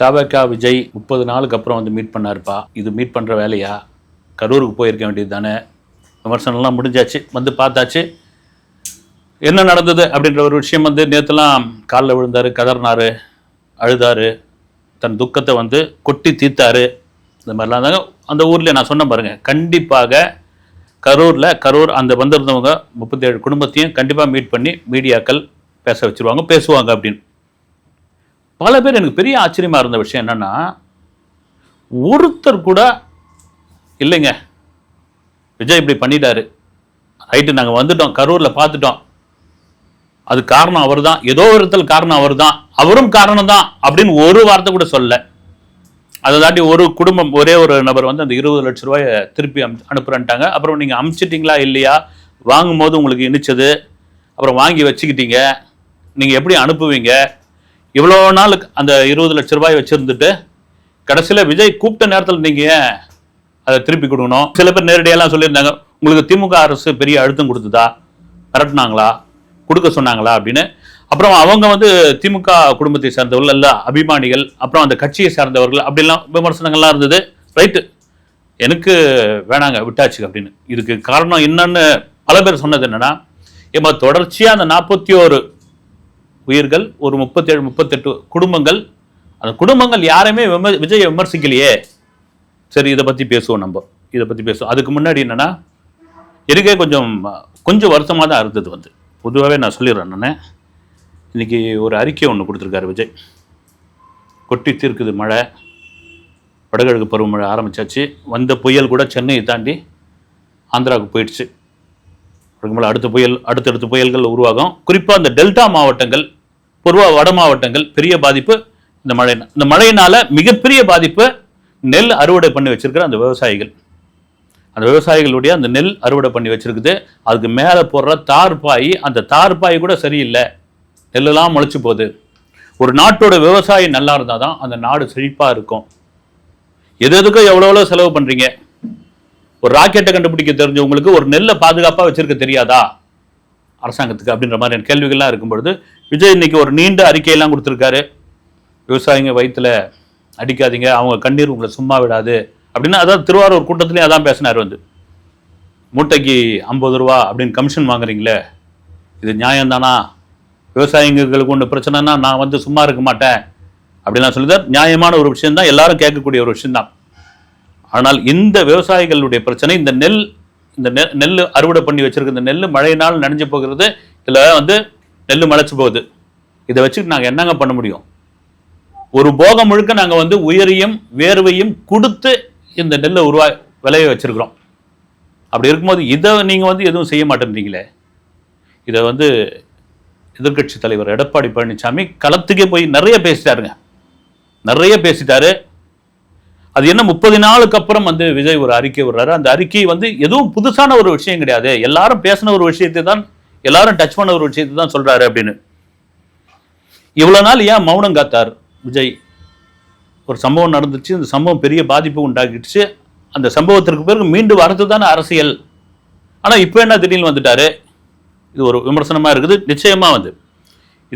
தவக்கா விஜய் முப்பது நாளுக்கு அப்புறம் வந்து மீட் பண்ணாருப்பா. இது மீட் பண்ணுற வேலையா? கரூருக்கு போயிருக்க வேண்டியது தானே. விமர்சனம்லாம் முடிஞ்சாச்சு. வந்து பார்த்தாச்சு. என்ன நடந்தது அப்படின்ற ஒரு விஷயம் வந்து நேற்றுலாம் காலில் விழுந்தார் கதறினாரு அழுதாரு. தன் துக்கத்தை வந்து கொட்டி தீர்த்தாரு. இந்த மாதிரிலாம் இருந்தாங்க அந்த ஊரில் நான் சொன்ன பாருங்கள் கண்டிப்பாக கரூரில் கரூர் அந்த வந்திருந்தவங்க முப்பத்தேழு குடும்பத்தையும் கண்டிப்பாக மீட் பண்ணி மீடியாக்கள் பேச வச்சுருவாங்க பேசுவாங்க அப்படின்னு. பல பேர் எனக்கு பெரிய ஆச்சரியமாக இருந்த விஷயம் என்னன்னா ஒருத்தர் கூட இல்லைங்க. விஜய் இப்படி பண்ணிட்டாரு. ரைட்டு நாங்கள் வந்துட்டோம் கரூரில் பார்த்துட்டோம் அது காரணம் அவர் தான் ஏதோ ஒரு இடத்துல காரணம் அவர் தான் அவரும் காரணம் தான் அப்படின்னு ஒரு வார்த்தை கூட சொல்ல அதை தாண்டி ஒரு குடும்பம் ஒரே ஒரு நபர் வந்து அந்த இருபது லட்ச ரூபாயை திருப்பி அம் அனுப்புறேன்ட்டாங்க. அப்புறம் நீங்கள் அமுச்சிட்டிங்களா இல்லையா? வாங்கும்போது உங்களுக்கு இனிச்சது. அப்புறம் வாங்கி வச்சுக்கிட்டீங்க. நீங்கள் எப்படி அனுப்புவீங்க? இவ்வளோ நாள் அந்த இருபது லட்ச ரூபாய் வச்சுருந்துட்டு கடைசியில் விஜய் கூப்பிட்ட நேரத்தில் நீங்கள் அதை திருப்பி கொடுக்கணும்? சில பேர் நேரடியெல்லாம் சொல்லியிருந்தாங்க உங்களுக்கு திமுக அரசு பெரிய அழுத்தம் கொடுத்ததா? மிரட்டினாங்களா? கொடுக்க சொன்னாங்களா? அப்படின்னு. அப்புறம் அவங்க வந்து திமுக குடும்பத்தை சேர்ந்தவர்கள் எல்லா அபிமானிகள் அப்புறம் அந்த கட்சியை சார்ந்தவர்கள் அப்படிலாம் விமர்சனங்கள்லாம் இருந்தது. ரைட்டு எனக்கு வேணாங்க விட்டாச்சு அப்படின்னு. இதுக்கு காரணம் என்னன்னு பல பேர் சொன்னது என்னன்னா இப்போ தொடர்ச்சியாக அந்த நாற்பத்தி ஓரு உயிர்கள் ஒரு முப்பத்தேழு முப்பத்தெட்டு குடும்பங்கள். அந்த குடும்பங்கள் யாருமே விம விஜயை விமர்சிக்கலையே. சரி இதை பற்றி பேசுவோம் நம்ம. இதை பற்றி பேசுவோம். அதுக்கு முன்னாடி என்னென்னா எனக்கே கொஞ்சம் கொஞ்சம் வருத்தமாக தான் இருந்தது வந்து. பொதுவாகவே நான் சொல்லிடுறேன் நான் இன்றைக்கி ஒரு அறிக்கை ஒன்று கொடுத்துருக்காரு விஜய். கொட்டி தீர்க்குது மழை. வடகிழக்கு பருவமழை ஆரம்பிச்சாச்சு. வந்த புயல் கூட சென்னையை தாண்டி ஆந்திராவுக்கு போயிடுச்சு. அதுக்கு மேலே அடுத்த புயல் அடுத்தடுத்த புயல்கள் உருவாகும். குறிப்பாக அந்த டெல்டா மாவட்டங்கள் பூர்வ வட மாவட்டங்கள் பெரிய பாதிப்பு இந்த மழை இந்த மழையினால மிகப்பெரிய பாதிப்பு நெல் அறுவடை பண்ணி வச்சிருக்கிற அந்த விவசாயிகள். அந்த விவசாயிகளுடைய அந்த நெல் அறுவடை பண்ணி வச்சிருக்குது. அதுக்கு மேலே போடுற தார்பாய் அந்த தார்பாய் கூட சரியில்லை. நெல்லெல்லாம் முளைச்சு போகுது. ஒரு நாட்டோட விவசாயி நல்லா இருந்தால் தான் அந்த நாடு செழிப்பாக இருக்கும். எது எதுக்கும் எவ்வளோ எவ்வளோ செலவு பண்ணுறீங்க ஒரு ராக்கெட்டை கண்டுபிடிக்க தெரிஞ்சவங்களுக்கு ஒரு நெல்லை பாதுகாப்பாக வச்சிருக்க தெரியாதா? அரசாங்கத்துக்கு அப்படின்ற மாதிரியான கேள்விகள்லாம் இருக்கும் பொழுது விஜய் இன்னைக்கு ஒரு நீண்ட அறிக்கையெல்லாம் கொடுத்துருக்காரு. விவசாயிங்க வயிற்றுல அடிக்காதீங்க அவங்க கண்ணீர் உங்களை சும்மா விடாது அப்படின்னு. அதாவது திருவாரூர் கூட்டத்திலையும் அதான் பேசினார் வந்து. மூட்டைக்கு ஐம்பது ரூபா அப்படின்னு கமிஷன் வாங்குறீங்களே இது நியாயம்தானா? விவசாயிங்களுக்கு ஒன்று பிரச்சனைனா நான் வந்து சும்மா இருக்க மாட்டேன் அப்படிலாம் சொல்லிதான் நியாயமான ஒரு விஷயந்தான் எல்லாரும் கேட்கக்கூடிய ஒரு விஷயம்தான். ஆனால் இந்த விவசாயிகளுடைய பிரச்சனை இந்த நெல் இந்த நெல் நெல் அறுவடை பண்ணி வச்சிருக்க இந்த நெல் மழையினால் நனைஞ்சு போகிறது இதில் வந்து நெல் முளைச்சு போகுது. இதை வச்சுட்டு நாங்கள் என்னங்க பண்ண முடியும்? ஒரு போகம் முழுக்க நாங்கள் வந்து உயரியும் வேர்வையும் கொடுத்து இந்த நெல்லை உருவா விளைய வச்சிருக்கிறோம். அப்படி இருக்கும்போது இதை நீங்கள் வந்து எதுவும் செய்ய மாட்டேன்றீங்களே? இதை வந்து எதிர்க்கட்சி தலைவர் எடப்பாடி பழனிசாமி களத்துக்கே போய் நிறைய பேசிட்டாருங்க. நிறைய பேசிட்டாரு. அது என்ன முப்பது நாளுக்கு அப்புறம் வந்து விஜய் ஒரு அறிக்கை விடுறாரு. அந்த அறிக்கை வந்து எதுவும் புதுசான ஒரு விஷயம் கிடையாது. எல்லாரும் பேசின ஒரு விஷயத்தை தான் எல்லாரும் டச் பண்ண ஒரு விஷயத்தை தான் சொல்றாரு அப்படின்னு. இவ்வளவு நாள் ஏன் மௌனம் காத்தார் விஜய்? ஒரு சம்பவம் நடந்துச்சு அந்த சம்பவம் பெரிய பாதிப்பு உண்டாக்கிடுச்சு அந்த சம்பவத்திற்கு பிறகு மீண்டும் வரது தானே அரசியல். ஆனா இப்போ என்ன திடீர்னு வந்துட்டாரு? இது ஒரு விமர்சனமா இருக்குது. நிச்சயமாக வந்து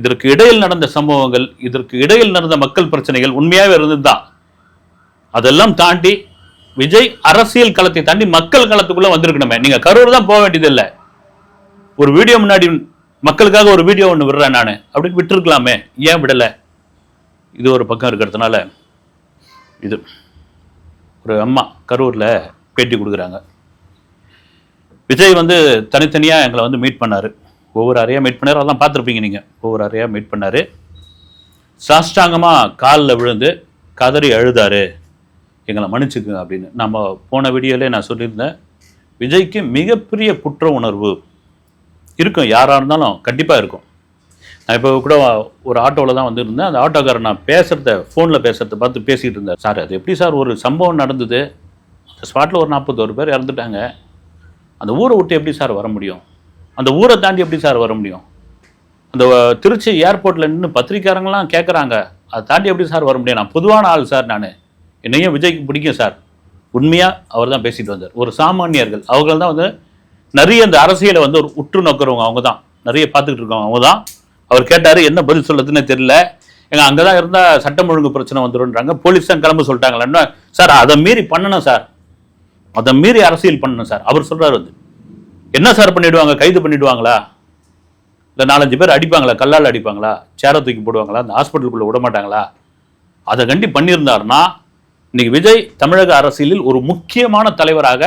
இதற்கு இடையில் நடந்த சம்பவங்கள் இதற்கு இடையில் நடந்த மக்கள் பிரச்சனைகள் உண்மையாகவே இருந்ததுதான் அதெல்லாம் தாண்டி விஜய் அரசியல் களத்தை தாண்டி மக்கள் களத்துக்குள்ளே வந்திருக்கணுமே. நீங்கள் கரூர் தான் போக வேண்டியதில்லை. ஒரு வீடியோ முன்னாடி மக்களுக்காக ஒரு வீடியோ ஒன்று விடுறேன் நான். அப்படின்னு விட்டுருக்கலாமே. ஏன் விடலை? இது ஒரு பக்கம் இருக்கிறதுனால இது. ஒரு அம்மா கரூரில் பேட்டி கொடுக்குறாங்க. விஜய் வந்து தனித்தனியாக எங்களை வந்து மீட் பண்ணார். ஒவ்வொரு அறையாக மீட் பண்ணார். அதெல்லாம் பார்த்துருப்பீங்க நீங்கள் ஒவ்வொரு அறையாக மீட் பண்ணார். சாஷ்டாங்கமாக காலில் விழுந்து கதறி அழுதாரு. எங்களை மன்னிச்சுக்குங்க அப்படின்னு. நம்ம போன வீடியோலே நான் சொல்லியிருந்தேன். விஜய்க்கு மிகப்பெரிய குற்ற உணர்வு இருக்கும் யாராக இருந்தாலும் கண்டிப்பாக இருக்கும். நான் இப்போ கூட ஒரு ஆட்டோவில் தான் வந்திருந்தேன். அந்த ஆட்டோக்காரர் நான் பேசுகிறத ஃபோனில் பேசுகிறத பார்த்து பேசிகிட்டு இருந்தேன் சார் அது எப்படி சார் ஒரு சம்பவம் நடந்தது? அந்த ஸ்பாட்டில் ஒரு நாற்பத்தோரு பேர் இறந்துட்டாங்க. அந்த ஊரை விட்டு எப்படி சார் வர முடியும்? அந்த ஊரை தாண்டி எப்படி சார் வர முடியும்? அந்த திருச்சி ஏர்போர்ட்டில் நின்று பத்திரிக்காரங்களாம் கேட்குறாங்க அதை தாண்டி எப்படி சார் வர முடியும்? நான் பொதுவான ஆள் சார் நான். என்னையும் விஜய்க்கு பிடிக்கும் சார். உண்மையாக அவர் தான் பேசிட்டு வந்தார். ஒரு சாமானியர்கள். அவர்கள் தான் வந்து நிறைய இந்த அரசியலை வந்து ஒரு உற்று நோக்கிறவங்க அவங்க தான் நிறைய பார்த்துக்கிட்டு இருக்கவங்க அவங்க தான் அவர் கேட்டார் என்ன பதில் சொல்றதுன்னு தெரியல. எங்க அங்கதான் இருந்தா சட்டம் ஒழுங்கு பிரச்சனை வந்துருன்றாங்க போலீஸ் தான் கிளம்ப சொல்லிட்டாங்களா சார் அதை மீறி பண்ணணும் சார். அதை மீறி அரசியல் பண்ணணும் சார். அவர் சொல்றாரு வந்து. என்ன சார் பண்ணிடுவாங்க? கைது பண்ணிடுவாங்களா? இல்லை நாலஞ்சு பேர் அடிப்பாங்களா? கல்லால் அடிப்பாங்களா? சேரை தூக்கி போடுவாங்களா? அந்த ஹாஸ்பிட்டலுக்குள்ளே விட மாட்டாங்களா? அதை கண்டி பண்ணியிருந்தாருன்னா இன்னைக்கு விஜய் தமிழக அரசியலில் ஒரு முக்கியமான தலைவராக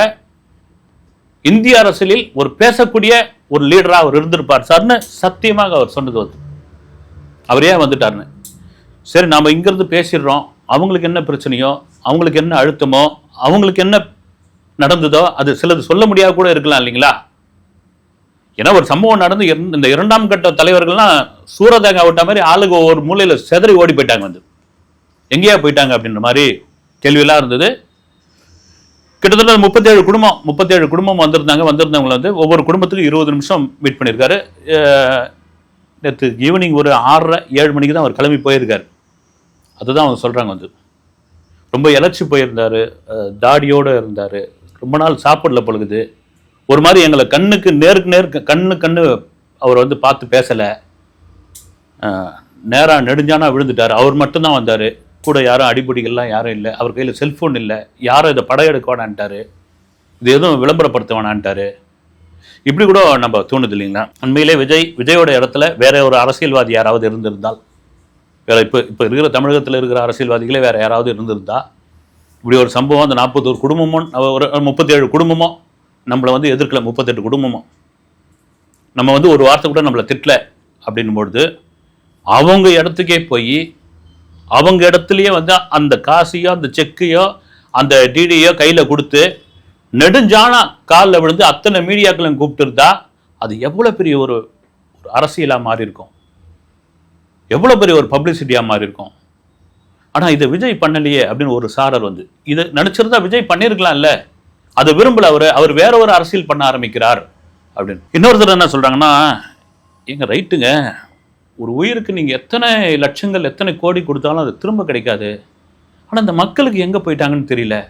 இந்திய அரசியலில் ஒரு பேசக்கூடிய ஒரு லீடரா அவர் இருந்திருப்பார். சார்னு சத்தியமாக அவர் சொன்னது வந்து. அவர் ஏன் வந்துட்டாருன்னு? சரி நாம இங்கிருந்து பேசிடுறோம். அவங்களுக்கு என்ன பிரச்சனையோ அவங்களுக்கு என்ன அழுத்தமோ அவங்களுக்கு என்ன நடந்ததோ அது சிலது சொல்ல முடியாத கூட இருக்கலாம் இல்லைங்களா? ஏன்னா ஒரு சம்பவம் நடந்து இந்த இரண்டாம் கட்ட தலைவர்கள்லாம் சூரதாங்க விட்ட மாதிரி ஆளுக்கு ஒவ்வொரு மூலையில் செதறி ஓடி போயிட்டாங்க வந்து. எங்கேயா போயிட்டாங்க அப்படின்ற மாதிரி கேள்வியெல்லாம் இருந்தது. கிட்டத்தட்ட முப்பத்தேழு குடும்பம் முப்பத்தேழு குடும்பம் வந்திருந்தாங்க. வந்திருந்தவங்களை வந்து ஒவ்வொரு குடும்பத்துக்கும் இருபது நிமிஷம் மீட் பண்ணியிருக்காரு. நேற்று ஈவினிங் ஒரு ஆறரை ஏழு மணிக்கு தான் அவர் கிளம்பி போயிருக்காரு. அதுதான் அவங்க சொல்கிறாங்க வந்து. ரொம்ப இலச்சி போயிருந்தார். தாடியோடு இருந்தார். ரொம்ப நாள் சாப்பிடல பொழுது. ஒரு மாதிரி எங்களை கண்ணுக்கு நேருக்கு நேருக்கு கண்ணு கண்ணு அவர் வந்து பார்த்து பேசலை. நேராக நெடுஞ்சானா விழுந்துட்டார். அவர் மட்டும்தான் வந்தார். கூட யாரும் அடிப்படிகள்லாம் யாரும் இல்லை. அவர் கையில் செல்ஃபோன் இல்லை. யாரும் இதை படம் எடுக்க வேணான்ட்டாரு. இது எதுவும் விளம்பரப்படுத்த வேணான்ட்டாரு. இப்படி கூட நம்ம தோணுது இல்லைங்களா? உண்மையிலே விஜய் விஜயோட இடத்துல வேற ஒரு அரசியல்வாதி யாராவது இருந்திருந்தால் வேற இப்போ இப்போ இருக்கிற தமிழகத்தில் இருக்கிற அரசியல்வாதிகளே வேற யாராவது இருந்திருந்தா இப்படி ஒரு சம்பவம் அந்த நாற்பத்தோரு குடும்பமும் ஒரு முப்பத்தேழு குடும்பமும் நம்மளை வந்து எதிர்க்கல முப்பத்தெட்டு குடும்பமும் நம்ம வந்து ஒரு வார்த்தை கூட நம்மளை திட்டல அப்படின்னும் பொழுது அவங்க இடத்துக்கே போய் அவங்க இடத்துலயே வந்து அந்த காசையோ அந்த செக்கையோ அந்த டிடியோ கையில் கொடுத்து நெடுஞ்சானா காலில் விழுந்து அத்தனை மீடியாக்களையும் கூப்பிட்டுருந்தா அது எவ்வளோ பெரிய ஒரு ஒரு அரசியலாக மாறி இருக்கும் எவ்வளோ பெரிய ஒரு பப்ளிசிட்டியாக மாறி இருக்கும் ஆனால் இதை விஜய் பண்ணலையே அப்படின்னு ஒரு சாரர் வந்து இதை நினச்சிருந்தா விஜய் பண்ணியிருக்கலாம்ல. அதை விரும்பல அவர் அவர் வேற ஒரு அரசியல் பண்ண ஆரம்பிக்கிறார் அப்படின்னு. இன்னொருத்தர் என்ன சொல்கிறாங்கன்னா எங்கள் ரைட்டுங்க ஒரு உயிருக்கு நீங்க எத்தனை லட்சங்கள் எத்தனை கோடி கொடுத்தாலும் அது திரும்ப கிடைக்காது. ஆனா அந்த மக்களுக்கு எங்க போயிட்டாங்கன்னு தெரியல.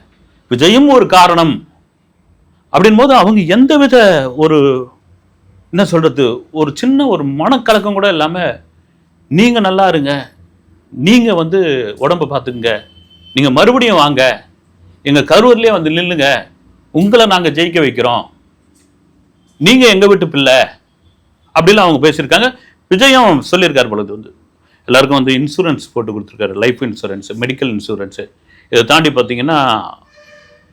விஜயும் ஒரு காரணம். அப்படின் போது அவங்க எந்தவித ஒரு என்ன சொல்றது ஒரு சின்ன ஒரு மனக்கலக்கம் கூட இல்லாம நீங்க நல்லா இருங்க. நீங்க வந்து உடம்ப பார்த்துக்குங்க. நீங்க மறுபடியும் வாங்க. எங்க கரூர்லயே வந்து நில்லுங்க. உங்களை நாங்க ஜெயிக்க வைக்கிறோம். நீங்க எங்க வீட்டு பிள்ளை. அப்படிலாம் அவங்க பேசியிருக்காங்க. விஜயம் சொல்லியிருக்காரு பொழுது வந்து. எல்லாருக்கும் வந்து இன்சூரன்ஸ் போட்டு கொடுத்துருக்காரு. லைஃப் இன்சூரன்ஸ் மெடிக்கல் இன்சூரன்ஸு இதை தாண்டி பார்த்தீங்கன்னா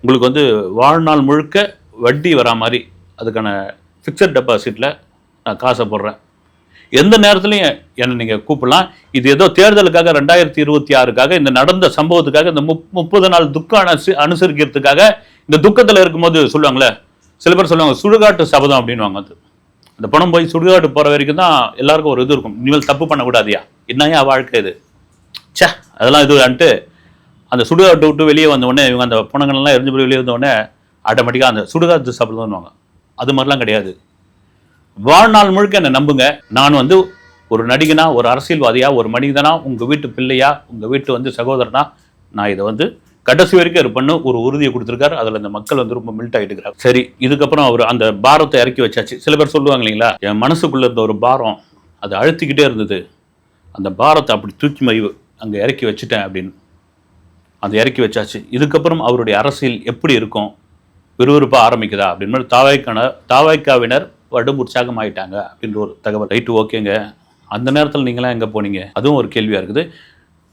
உங்களுக்கு வந்து வாழ்நாள் முழுக்க வட்டி வரா மாதிரி அதுக்கான ஃபிக்ஸட் டெபாசிட்டில் நான் காசை போடுறேன். எந்த நேரத்துலையும் என்னை நீங்கள் கூப்பிடலாம். இது ஏதோ தேர்தலுக்காக ரெண்டாயிரத்தி இருபத்தி ஆறுக்காக இந்த நடந்த சம்பவத்துக்காக இந்த முப் முப்பது நாள் துக்கம் அனுசு அனுசரிக்கிறதுக்காக இந்த துக்கத்தில் இருக்கும்போது சொல்லுவாங்களே சில பேர் சொல்லுவாங்க சுடுகாட்டு சபதம் அப்படின்வாங்க அது அந்த பணம் போய் சுடுகாடு போகிற வரைக்கும் தான் எல்லாருக்கும் ஒரு இது இருக்கும். இனிமேல் தப்பு பண்ணக்கூடாதியா? என்னையா வாழ்க்கை இது? ச்சே அதெல்லாம் இதுன்ட்டு அந்த சுடுகாட்டை விட்டு வெளியே வந்த உடனே இவங்க அந்த பணங்கள்லாம் எரிஞ்சு போய் வெளியே வந்த உடனே ஆட்டோமேட்டிக்காக அந்த சுடுகாட்டு சாப்பிடுவாங்க அது மாதிரிலாம் கிடையாது. வாழ்நாள் முழுக்க என்னை நம்புங்க. நான் வந்து ஒரு நடிகனா ஒரு அரசியல்வாதியா ஒரு மனிதனா உங்கள் வீட்டு பிள்ளையா உங்கள் வீட்டு வந்து சகோதரனா நான் இதை வந்து கடைசி வரைக்கும் இருப்பேன்னு ஒரு உறுதியை கொடுத்துருக்காரு. அதுல அந்த மக்கள் வந்து ரொம்ப மில்ட் ஆகிட்டு சரி இதுக்கப்புறம் அவர் அந்த பாரத்தை இறக்கி வச்சாச்சு. சில பேர் சொல்லுவாங்க இல்லைங்களா என் மனசுக்குள்ள இருந்த ஒரு பாரம் அது அழுத்திக்கிட்டே இருந்தது. அந்த பாரத்தை அப்படி தூக்கி மறிவு அங்கே இறக்கி வச்சுட்டேன் அப்படின்னு. அந்த இறக்கி வச்சாச்சு. இதுக்கப்புறம் அவருடைய அரசியல் எப்படி இருக்கும்? விறுவிறுப்பாக ஆரம்பிக்குதா அப்படின்னு தாவாய்க்கான தாவாய்க்காவினர் வடும் உற்சாகம் ஆயிட்டாங்க அப்படின்ற ஒரு தகவல். ரைட்டு ஓகேங்க. அந்த நேரத்தில் நீங்களாம் எங்கே போனீங்க? அதுவும் ஒரு கேள்வியாக இருக்குது.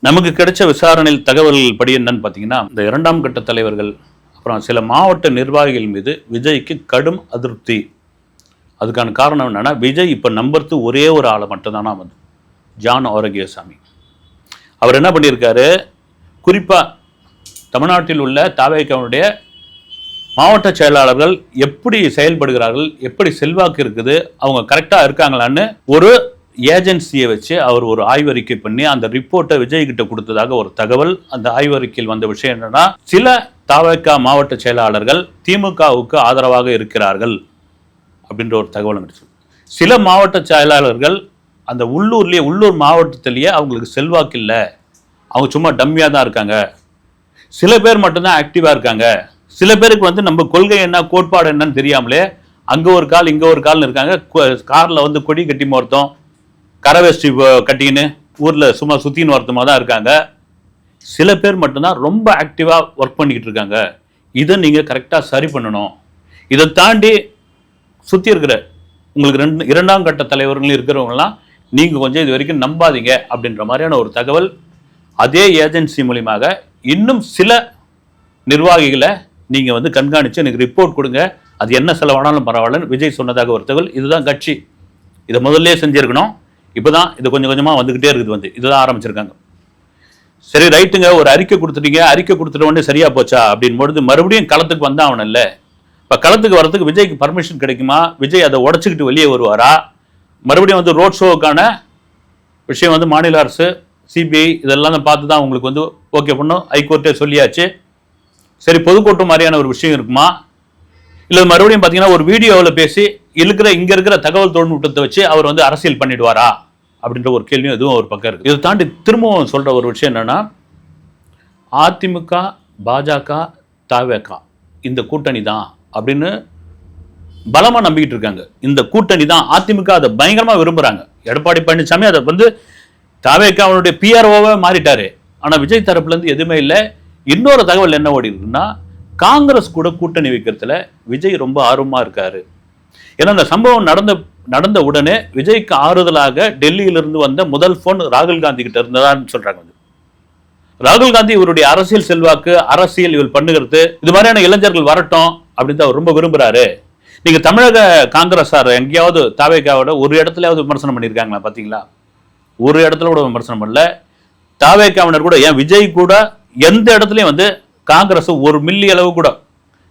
நமக்கு கிடைச்ச விசாரணையில் தகவல்கள் படி என்னன்னு பார்த்தீங்கன்னா இந்த இரண்டாம் கட்ட தலைவர்கள் அப்புறம் சில மாவட்ட நிர்வாகிகள் மீது விஜய்க்கு கடும் அதிருப்தி. அதுக்கான காரணம் என்னென்னா விஜய் இப்போ நம்புறது ஒரே ஒரு ஆளை மட்டும்தானா வந்து ஜான் ஆரோக்கியசாமி. அவர் என்ன பண்ணியிருக்காரு? குறிப்பாக தமிழ்நாட்டில் உள்ள தாவேக்கவனுடைய மாவட்ட செயலாளர்கள் எப்படி செயல்படுகிறார்கள் எப்படி செல்வாக்கு இருக்குது அவங்க கரெக்டாக இருக்காங்களான்னு ஒரு ஏஜென்சியை வச்சு அவர் ஒரு ஆய்வறிக்கை பண்ணி அந்த ரிப்போர்ட்டை விஜய் கிட்ட கொடுத்ததாக ஒரு தகவல் அந்த ஆய்வறிக்கையில் வந்த விஷயம் என்னன்னா சில தாவேக்கா மாவட்ட செயலாளர்கள் திமுகவுக்கு ஆதரவாக இருக்கிறார்கள் அப்படின்ற ஒரு தகவல் கிடைச்சு சில மாவட்ட செயலாளர்கள் அந்த உள்ளூர்லேயே உள்ளூர் மாவட்டத்திலேயே அவங்களுக்கு செல்வாக்கு இல்லை. அவங்க சும்மா டம்மியாக தான் இருக்காங்க. சில பேர் மட்டும்தான் ஆக்டிவாக இருக்காங்க. சில பேருக்கு வந்து நம்ம கொள்கை என்ன கோட்பாடு என்னன்னு தெரியாமலே அங்கே ஒரு கால் இங்கே ஒரு கால்னு இருக்காங்க. காரில் வந்து கொடி கட்டி மொத்தம் கரவேஷ்டி வ- கட்டிக்கின்னு ஊரில் சும்மா சுற்றின்னு வருத்தமாக தான் இருக்காங்க. சில பேர் மட்டும்தான் ரொம்ப ஆக்டிவாக ஒர்க் பண்ணிக்கிட்டு இருக்காங்க. இதை நீங்கள் கரெக்டாக சரி பண்ணணும். இதை தாண்டி சுற்றி இருக்கிற உங்களுக்கு ரெண்டு இரண்டாம் கட்ட தலைவர்களும் இருக்கிறவங்களாம் நீங்கள் கொஞ்சம் இது வரைக்கும் நம்பாதீங்க அப்படின்ற மாதிரியான ஒரு தகவல் அதே ஏஜென்சி மூலியமாக இன்னும் சில நிர்வாகிகளை நீங்கள் வந்து கண்காணித்து எனக்கு ரிப்போர்ட் கொடுங்க. அது என்ன செலவானாலும் பரவாயில்லன்னு விஜய் சொன்னதாக ஒரு தகவல். இதுதான் கட்சி. இதை முதல்ல செஞ்சிருக்கணும். இப்போ தான் இது கொஞ்சம் கொஞ்சமாக வந்துக்கிட்டே இருக்குது வந்து. இதுதான் ஆரம்பிச்சிருக்காங்க. சரி ரைட்டுங்க ஒரு அறிக்கை கொடுத்துட்டீங்க. அறிக்கை கொடுத்துட்ட உடனே சரியாக போச்சா அப்படின்னு பொழுது மறுபடியும் களத்துக்கு வந்தான் அவன் இல்லை. இப்போ களத்துக்கு வரத்துக்கு விஜய்க்கு பர்மிஷன் கிடைக்குமா? விஜய் அதை உடச்சிக்கிட்டு வெளியே வருவாரா? மறுபடியும் வந்து ரோட் ஷோவுக்கான விஷயம் வந்து மாநில அரசு சிபிஐ இதெல்லாம் தான் பார்த்து தான் உங்களுக்கு வந்து ஓகே பண்ணும் ஹைகோர்ட்டே சொல்லியாச்சு. சரி பொதுக்கூட்டம் மாதிரியான ஒரு விஷயம் இருக்குமா? இல்லை மறுபடியும் பார்த்தீங்கன்னா ஒரு வீடியோவில் பேசி இருக்கிற இங்கே இருக்கிற தகவல் தொழில்நுட்பத்தை வச்சு அவர் வந்து அரசியல் பண்ணிடுவாரா? அப்படின்ற ஒரு கேள்வியும் எதுவும் ஒரு பக்கம் இருக்குது இதை தாண்டி திரும்பவும் சொல்கிற ஒரு விஷயம் என்னென்னா அதிமுக பாஜக தாவேகா இந்த கூட்டணி தான் அப்படின்னு பலமாக நம்பிக்கிட்டு இருக்காங்க. இந்த கூட்டணி தான் அதிமுக அதை பயங்கரமாக விரும்புகிறாங்க எடப்பாடி பழனிசாமி அதை வந்து தாவேக்க அவனுடைய பிஆர்ஓவை மாறிட்டார். ஆனால் விஜய் தரப்புலேருந்து எதுவுமே இல்லை. இன்னொரு தகவல் என்ன ஓடி இருக்குன்னா காங்கிரஸ் கூட கூட்டணி வைக்கிறதுல விஜய் ரொம்ப ஆர்வமாக இருக்காரு. ஏன்னா அந்த சம்பவம் நடந்த நடந்த உடனே விஜய்க்கு ஆறுதலாக டெல்லியிலிருந்து வந்த முதல் ஃபோன் ராகுல் காந்தி கிட்ட இருந்ததான்னு சொல்றாங்க வந்து. ராகுல் காந்தி இவருடைய அரசியல் செல்வாக்கு அரசியல் இவள் பண்ணுகிறது இது மாதிரியான இளைஞர்கள் வரட்டும் அப்படின்னு அவர் ரொம்ப விரும்புறாரு. நீங்க தமிழக காங்கிரஸார் எங்கேயாவது தாவேக்காவோட ஒரு இடத்துலயாவது விமர்சனம் பண்ணியிருக்காங்களா பார்த்தீங்களா ஒரு இடத்துல கூட விமர்சனம் பண்ணல. தாவேக்காவினர் கூட ஏன் விஜய் கூட எந்த இடத்துலையும் வந்து காங்கிரஸ் ஒரு மில்லி அளவு கூட.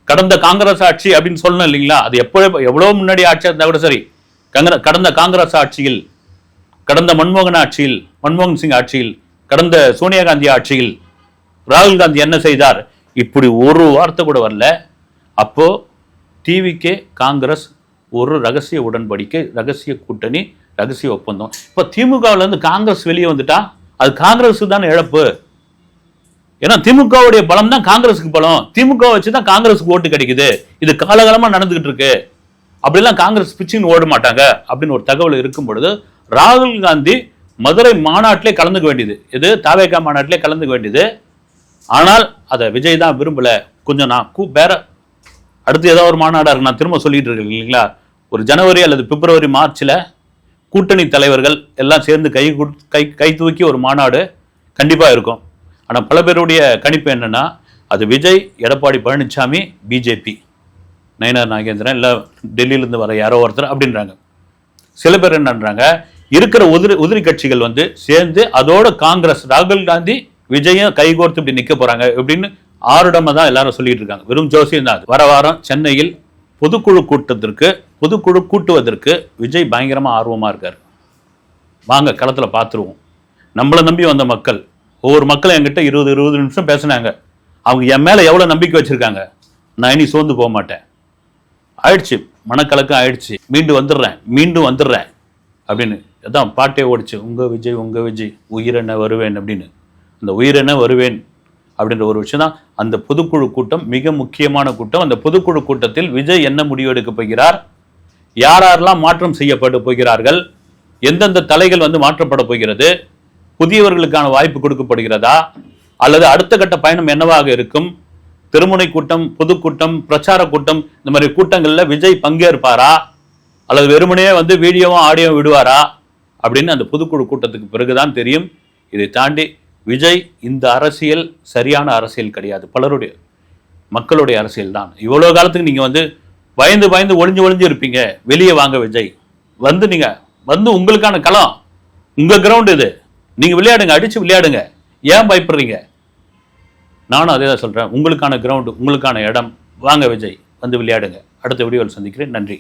கடந்த காங்கிரஸ் ஆட்சி அப்படின்னு சொல்லணும் இல்லைங்களா? அது எப்போ எவ்வளோ முன்னாடி ஆட்சியாக இருந்தால் கூட சரி. காங்கிரஸ் கடந்த காங்கிரஸ் ஆட்சியில் கடந்த மன்மோகன் ஆட்சியில் மன்மோகன் சிங் ஆட்சியில் கடந்த சோனியா காந்தி ஆட்சியில் ராகுல் காந்தி என்ன செய்தார்? இப்படி ஒரு வார்த்தை கூட வரல. அப்போ டிவிக்கே காங்கிரஸ் ஒரு ரகசிய உடன்படிக்கை ரகசிய கூட்டணி ரகசிய ஒப்பந்தம். இப்போ திமுகவிலேருந்து காங்கிரஸ் வெளியே வந்துட்டா அது காங்கிரஸ் தானே இழப்பு? ஏன்னா திமுகவுடைய பலம் தான் காங்கிரஸுக்கு பலம். திமுக வச்சு தான் காங்கிரஸுக்கு ஓட்டு கிடைக்குது. இது காலகாலமா நடந்துகிட்டு இருக்கு அப்படிலாம் காங்கிரஸ் பிச்சுன்னு ஓட மாட்டாங்க அப்படின்னு ஒரு தகவல் இருக்கும் பொழுது ராகுல் காந்தி மதுரை மாநாட்டிலே கலந்துக்க வேண்டியது. இது தாவேகா மாநாட்டிலே கலந்துக்க வேண்டியது. ஆனால் அதை விஜய் தான் விரும்பல. கொஞ்சம் நான் கூ வேற அடுத்து ஏதோ ஒரு மாநாடாக இருக்கு. நான் திரும்ப சொல்லிட்டு இருக்கேன் இல்லைங்களா? ஒரு ஜனவரி அல்லது பிப்ரவரி மார்ச்சில் கூட்டணி தலைவர்கள் எல்லாம் சேர்ந்து கை கை கை தூக்கி ஒரு மாநாடு கண்டிப்பாக இருக்கும். ஆனால் பல பேருடைய கணிப்பு என்னென்னா அது விஜய் எடப்பாடி பழனிசாமி பிஜேபி. நயனார் நாகேந்திரன் இல்லை டெல்லியிலேருந்து வர யாரோ ஒருத்தர் அப்படின்றாங்க. சில பேர் என்னன்றாங்க இருக்கிற உதிரி உதிரி கட்சிகள் வந்து சேர்ந்து அதோட காங்கிரஸ் ராகுல் காந்தி விஜயம் கைகோர்த்து இப்படி நிற்க போகிறாங்க இப்படின்னு ஆறுடமா தான் எல்லாரும் சொல்லிட்டு இருக்காங்க. வெறும் ஜோசியம் தான் வர வாரம் சென்னையில் பொதுக்குழு கூட்டத்திற்கு பொதுக்குழு கூட்டுவதற்கு விஜய் பயங்கரமாக ஆர்வமாக இருக்கார். வாங்க களத்தில் பார்த்துருவோம் நம்மளை நம்பி வந்த மக்கள் ஒவ்வொரு மக்களும் என்கிட்ட இருபது இருபது நிமிஷம் பேசினாங்க. அவங்க என் மேலே எவ்வளோ நம்பிக்கை வச்சுருக்காங்க? நான் இனி சோர்ந்து போக மாட்டேன். ஆயிடுச்சு. மனக்கலக்கம் ஆயிடுச்சு. மீண்டும் வந்துடுறேன். மீண்டும் வந்துடுறேன். அப்படின்னு. அதான் பாட்டே ஓடிச்சு. உங்கள் விஜய் உங்கள் விஜய் உயிரென வருவேன் அப்படின்னு. அந்த உயிரென வருவேன் அப்படின்ற ஒரு விஷயம் தான். அந்த பொதுக்குழு கூட்டம் மிக முக்கியமான கூட்டம். அந்த பொதுக்குழு கூட்டத்தில் விஜய் என்ன முடிவு எடுக்க போகிறார்? யாரெல்லாம் மாற்றம் செய்யப்பட்டு போகிறார்கள்? எந்தெந்த தலைகள் வந்து மாற்றப்பட போகிறது? புதியவர்களுக்கான வாய்ப்பு கொடுக்கப்படுகிறதா? அல்லது அடுத்த கட்ட பயணம் என்னவாக இருக்கும்? திருமுனை கூட்டம் பொதுக்கூட்டம் பிரச்சார கூட்டம் இந்த மாதிரி கூட்டங்களில் விஜய் பங்கேற்பாரா? அல்லது வெறுமனே வந்து வீடியோவும் ஆடியோவும் விடுவாரா? அப்படின்னு அந்த பொதுக்குழு கூட்டத்துக்கு பிறகுதான் தெரியும். இதை தாண்டி விஜய் இந்த அரசியல் சரியான அரசியல் கிடையாது. பலருடைய மக்களுடைய அரசியல் தான். இவ்வளோ காலத்துக்கு நீங்கள் வந்து பயந்து பயந்து ஒளிஞ்சு ஒளிஞ்சு இருப்பீங்க. வெளியே வாங்க விஜய். வந்து நீங்கள் வந்து உங்களுக்கான களம். உங்கள் கிரவுண்ட் இது. நீங்கள் விளையாடுங்க அடித்து விளையாடுங்க. ஏன் பயப்படுறீங்க? நானும் அதே தான் சொல்கிறேன் உங்களுக்கான கிரவுண்டு உங்களுக்கான இடம். வாங்க விஜய் வந்து விளையாடுங்க. அடுத்த வீடியோவில் சந்திக்கிறேன். நன்றி.